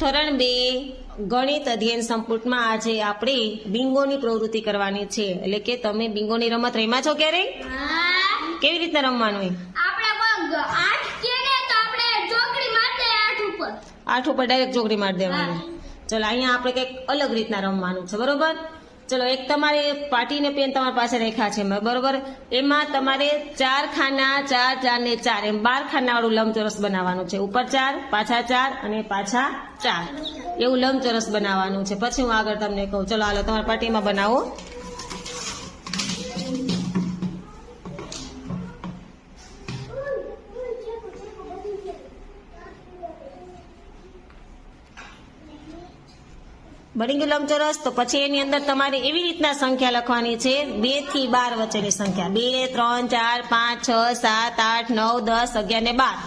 ધોરણ બે ગણિત અધ્યયન સંપુટમાં આજે આપણે બિંગોની પ્રવૃત્તિ કરવાની છે. એટલે કે તમે બિંગોની રમત રમ્યા છો ક્યારે? કેવી રીતના રમવાનું આઠ ઉપર. ડાયરેક્ટ ચોકડી મારી દેવાની. ચલો અહીંયા આપણે કંઈક અલગ રીતના રમવાનું છે બરોબર? ચલો, એક તમારે પાટીને પેન તમારી પાસે રેખા છે બરોબર? એમાં તમારે ચાર ખાના, ચાર ચાર ને ચાર, એમ બાર ખાનાવાળું લંબચોરસ બનાવવાનું છે. ઉપર ચાર, પાછા ચાર અને પાછા ચાર. એવું લંબચોરસ બનાવવાનું છે. પછી હું આગળ તમને કહું. ચલો, હાલો, તમારા પાટીમાં બનાવો. બની ગયું લંબચોરસ તો પછી એની અંદર તમારે એવી રીતના સંખ્યા લખવાની છે. બેથી બાર વચ્ચેની સંખ્યા. બે, ત્રણ, ચાર, પાંચ, છ, સાત, આઠ, નવ, દસ, અગિયાર ને બાર.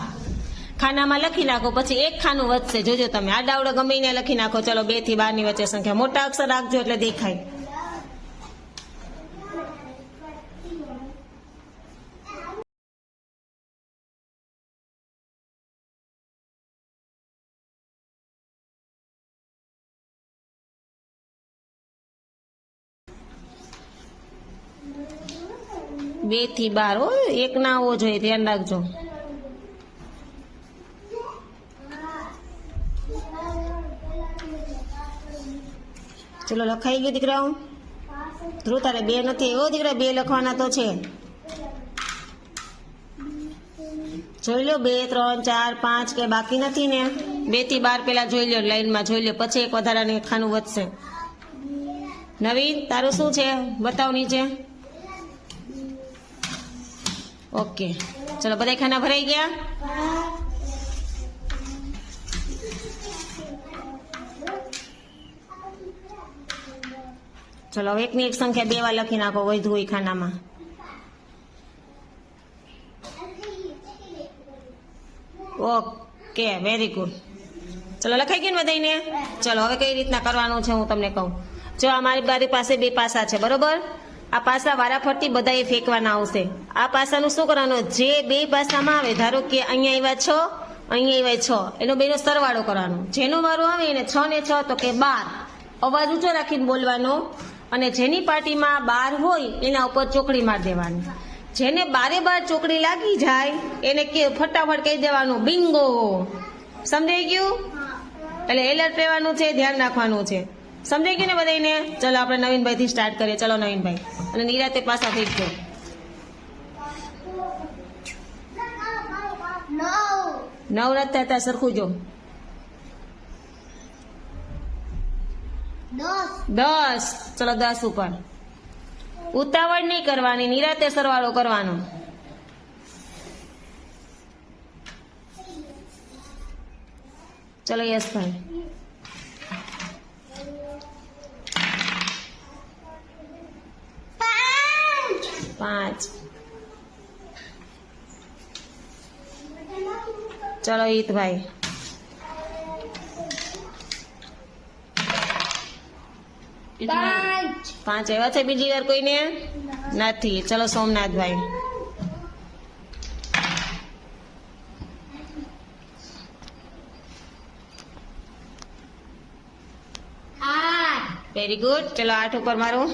ખાનામાં લખી નાખો, પછી એક ખાનું વધશે. જોજો તમે. આડાવડો ગમે લખી નાખો. ચલો, બેથી બારની વચ્ચે સંખ્યા. મોટા અક્ષર રાખજો એટલે દેખાય. બેથી બાર હો, એક ના હોવો જોઈએ, ધ્યાન રાખજો. ચલો, લખાઈ ગયું દીકરાઓ. ધ્રુવ તારે બે નથી. એવો દીકરા, બે લખવાના તો છે. જોઈ લો, બે, ત્રણ, ચાર, પાંચ કે બાકી નથી ને? બેથી બાર પેલા જોઈ લો લાઈનમાં જોઈ લો પછી એક વધારાની ખાનું વધશે. નવીન, તારું શું છે? બતાવ નીચે. ઓકે. ચલો, બધા ખાના ભરાઈ ગયા? ચલો એકની એક સંખ્યા દેવા લખી નાખો, વધુ હોય ખાનામાં. ઓકે વેરી ગુડ ચલો, લખાઈ ગયું ને બધાને ચલો, હવે કઈ રીતના કરવાનું છે હું તમને કહું. જો મારી પાસે બે પાસા છે, બરોબર? આ પાસા વારાફરતી બધાએ ફેંકવાના આવશે. આ પાસાનું શું કરવાનું? જે બે પાસામાં આવે, ધારો કે અહીંયા આવ્યા છ, અહીંયા આવ્યા છ, એનો બેનો સરવાળો કરવાનો. જેનો વારો આવે એને છ ને છ, તો કે બાર. અવાજ ઊંચો રાખીને બોલવાનો અને જેની પાર્ટીમાં બાર હોય, એના ઉપર ચોકડી મારી દેવાની. જેને બારે બાર ચોકડી લાગી જાય, એને કે ફટાફટ કહી દેવાનું, બિંગો. સમજાઈ ગયું? એટલે એલર્ટ રહેવાનું છે, ધ્યાન રાખવાનું છે. સમજાઈ ગયું ને બધાને ચલો, આપણે નવીનભાઈથી સ્ટાર્ટ કરીએ. ચલો, નવીનભાઈ. અને નિરાતે પાછા થઈ ગયો. નવ નથી થતા સરખું જો. દસ. ચલો દસ ઉપર. ઉતાવળ નહીં કરવાની નિરાતે સરવાળો કરવાનો. ચલો યશભાઈ. પાંચ પાંચ. ચલો ઈતભાઈ. પાંચ એવા છે બીજી વાર કોઈને? નથી. ચલો સોમનાથભાઈ. વેરી ગુડ ચલો આઠ ઉપર મારું.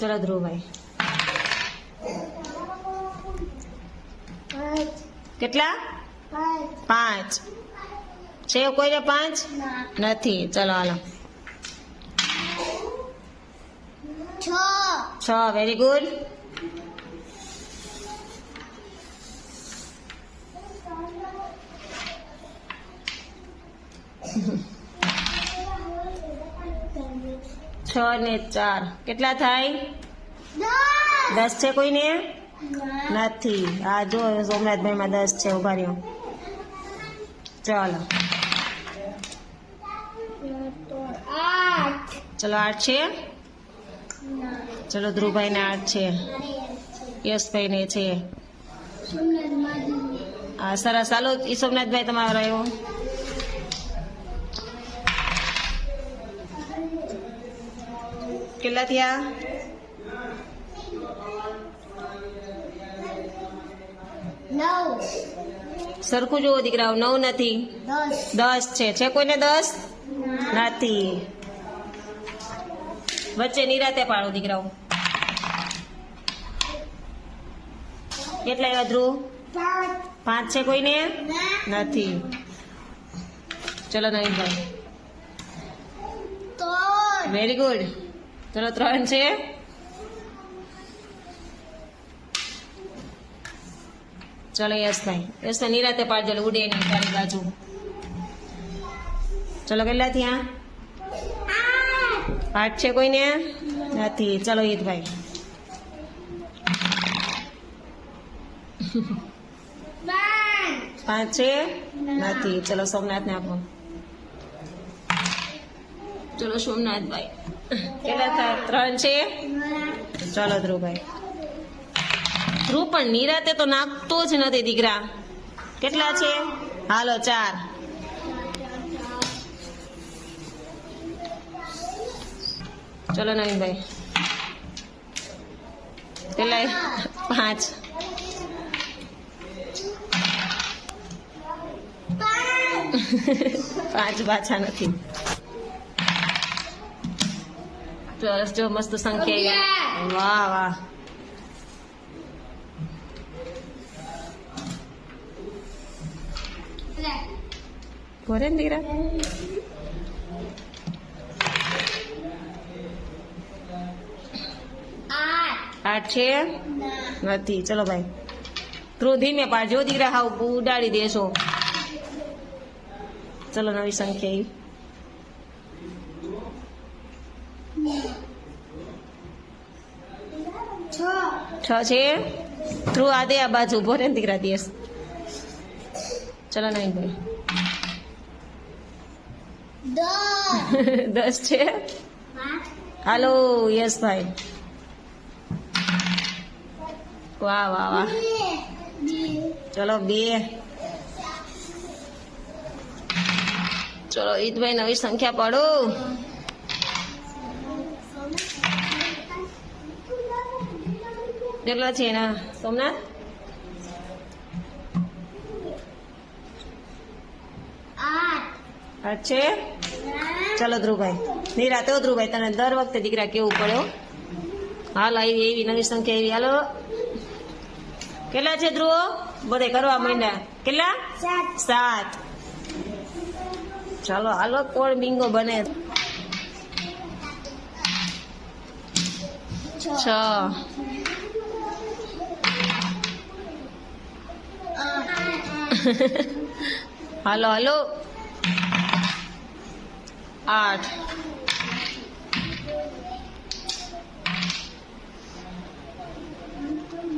ચલો ધ્રુવભાઈ કેટલા? પાંચ. છે કોઈને પાંચ? નથી. ચલો હાલો. છ. વેરી ગુડ છ ને ચાર. કેટલા થાય? દસ છે કોઈને નથી. આ જો સોમનાથભાઈ માં દસ છે, ઊભા રહ્યો. ચાલો. ચલો આઠ છે? ચલો ધ્રુવભાઈ ને આઠ છે. યશભાઈ ને છે. આ સરસ. ચાલો ઈ સોમનાથભાઈ તમારો રહ્યો કેટલા થયા? સરખું જુઓ દીકરાઓ નવ નથી. દસ. છે. છે કોઈને દસ? નથી. વચ્ચે નિરાતે પાડો દીકરાઓ. કેટલા આવ્યા ધ્રુવ? પાંચ. છે કોઈને? નથી. ચલો નવીન ભાઈ. વેરી ગુડ ચલો ત્રણ છે. ચલો યશભાઈ યશભાઈ નિરાતે પાડજો એટલે ઉડે નહીં તારી બાજુ. ચલો કેટલા થયા? આઠ. છે કોઈને? નથી. ચલો ઈદભાઈ. પાંચ છે? નથી. ચલો સોમનાથને આપો. ચલો સોમનાથભાઈ. કેટલા થયા? ત્રણ છે? ચલો ધ્રુવભાઈ. ધ્રુવ પણ નિરાતે તો નાખતો જ નથી દીકરા. કેટલા છે? હાલો, ચાર. ચલો નવીનભાઈ. કેટલા પાંચ. પાંચ પાછા નથી. સરસ જો મસ્ત સંખ્યા વાહ વાહ. ને દીકરા આઠ છે? નથી. ચલો ભાઈ. ધીમે પાડજો દીકરા હાવ ઉડાડી દેશો. ચલો નવી સંખ્યા છ. છ ધ્રુવ આ દે આ બાજુ ઊભો ને દીકરા દેશ. ચલો નહીં ભાઈ. દસ. છે? હાલો, યસ ભાઈ. વાહ વાહ વાહ. ચલો, બે. ચલો, ઈદભાઈ, નવી સંખ્યા પાડો. કેટલા છે એના? સોમનાથ? છે? ચલો ધ્રુવભાઈ. નિરા, તો ધ્રુવભાઈ, તને દર વખતે દીકરા કેવું પડ્યો હાલ આવી, એવી, નવી સંખ્યા એવી હાલો. કેટલા છે ધ્રુવ? બધે કરવા માંડ્યા. કેટલા? સાત. ચાલો, હાલો, કોણ બિંગો બને? છ. હાલો હાલો. આઠ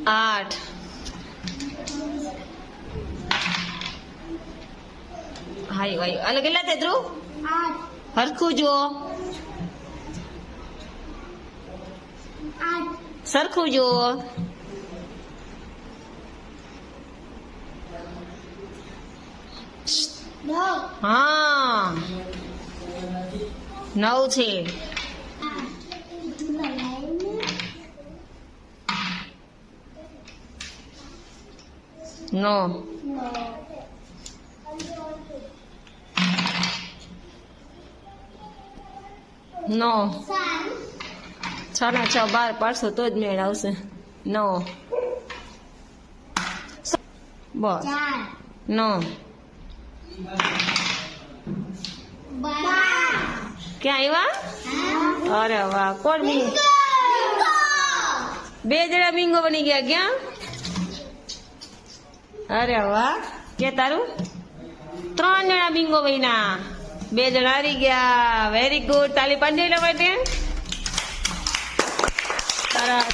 આઠ હાય ભાઈ અને કેટલા તે ધ્રુવ હરખું જુઓ સરખું જુઓ હા નવ છે નો. નો. છ ના છ બાર પાડશો તો જ મેળ આવશે. નો. બસ. નો. બાર. ક્યાં આવ્યા અરે વાહ, કોણ બિંગ બે જણા બિંગો બની ગયા ક્યાં? અરે વાહ, કે તારું? ત્રણ જણા બિંગો બન્યા. બે જણા હારી ગયા. વેરી ગુડ તાલી લો માટે સરસ